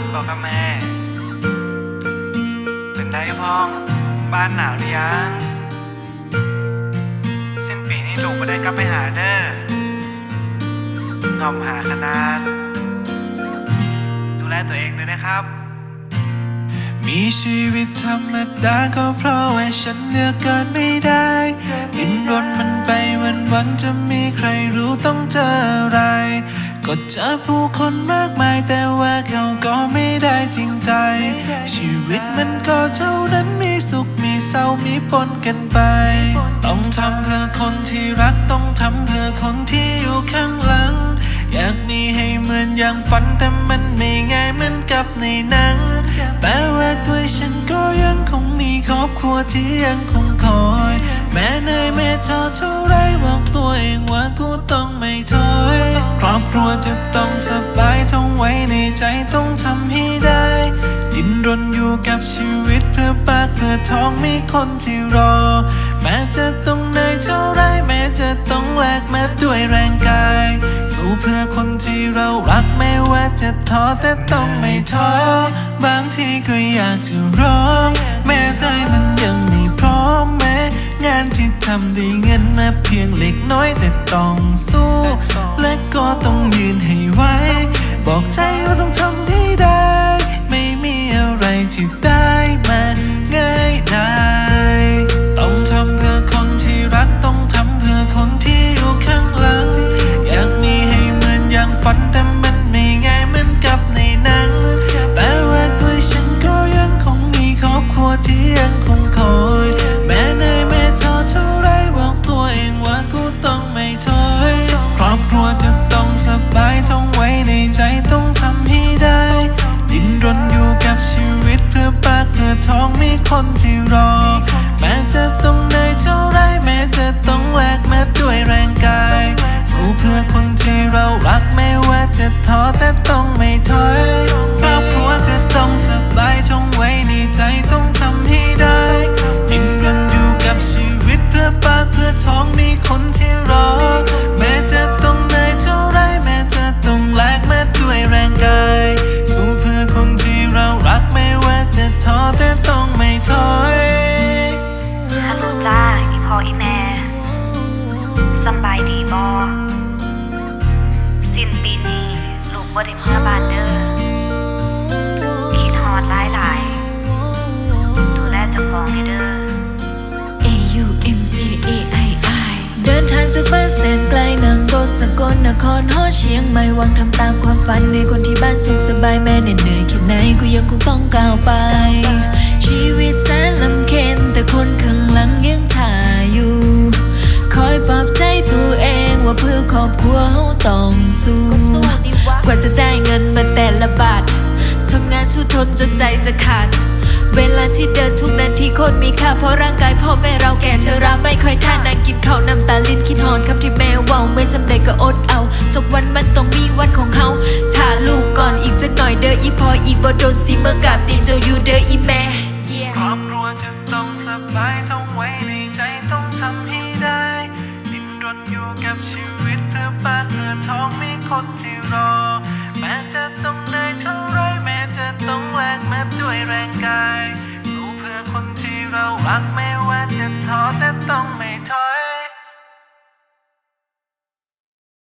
ครับบอกกับแม่เป็นไดพ้อง บ้านหนาวหรือยัง สิ้นปีนี้ลูกไม่ได้กลับไปหาเด้องอมหาขนาด ดูแลตัวเองด้วยนะครับ มีชีวิตธรรมดาก็เพราะว่าฉันเลือกเกินไม่ได้ ดิ้นรนมันไปวันวันๆจะมีใครรู้ต้องเจออะไร ก็เจอผู้คนมากมายแต่ว่าเขาก็ไม่ได้จริงใจ ชีวิตมันก็เท่านั้นมีสุขมีเศร้ามีปนกันไป ต้องทำเพื่อคนที่รักต้องทำเพื่อคนที่อยู่ข้างหลัง อยากมีให้เหมือนอย่างฝันแต่มันไม่ง่ายเหมือนกับในหนังแต่ว่าตัวฉันก็ยังคงมีครอบครัวที่ยังคงคอย แม้เหนื่อยแม้ท้อเท่าไรบอกตัวเองว่ากูต้อง สบายท่องไว้ในใจต้องทำให้ได้ ดิ้นรนอยู่กับชีวิตเพื่อปากเพื่อท้องมีคนที่รอ แม้จะต้องเหนื่อยเท่าไรแม้จะต้องแลกมาด้วยแรงกาย สู้เพื่อคนที่เรารักไม่ว่าจะท้อแต่ต้องไม่ท้อบางทีก็อยากจะร้อง แม้ใจมันยังไม่พร้อมแม้งานที่ทำได้เงินมาเพียงเล็กน้อยแต่ต้องสู้ ที่ยังคงคอย แม้เหนื่อยแม้ท้อเท่าไรบอกตัวเองว่ากูต้องไม่ถอยครอบครัวจะต้องสบายท่องไว้ในใจต้องทำให้ได้ ดิ้นรนอยู่กับชีวิตเพื่อปากเพื่อท้องมีคนที่รอ แม้จะต้องเหนื่อยเท่าไรแม้จะต้องแลกมาด้วยแรงกายสู้เพื่อคนที่เรารักไม่ว่าจะท้อแต่ต้องไม่ถอยครอบครัวจะต้องสบายท่องไว้ในใจต้องทำ บ่ได้เมื่อบ้านเด้อคิดฮอดหลายหลายดูแลเจ้าของให้เด้อ A U M G A I I เดินทางจากบ้านแสนไกลนั่งรถสกลนครฮอเชียงใหม่หวังทำตามความฝันในคนที่บ้านสุขสบายแม่เหน็ดเหนื่อยแค่ไหนกูยังคงต้องก้าวไปชีวิต จะได้เงินมาแต่ละบาท ทำงานสู้ทนจนใจจะขาด เวลาที่เดินทุกนาทีโคตรมีค่า เพราะร่างกายพ่อแม่เราแก่ชราไม่ค่อยท่านั่งกินข้าวน้ำตาลิ้นคิดหอนคำที่แม่ว่าไม่สำเร็จก็อดเอา สักวันมันต้องมีวันของเขาถ้าลูกก่อนอีกจะหน่อยเด้ออีพออีบ่โดนสีเมื่อกาบตีเจ้าอยู่เด้ออีแม่ครอบครัวจะต้องสบายท่องไว้ในใจต้องทำให้ได้ดิ้นรนอยู่กับชีวิตเพื่อปากเพื่อท้องมีคนที่รอังไม่ว่าจะท้อแต่ต้องไม่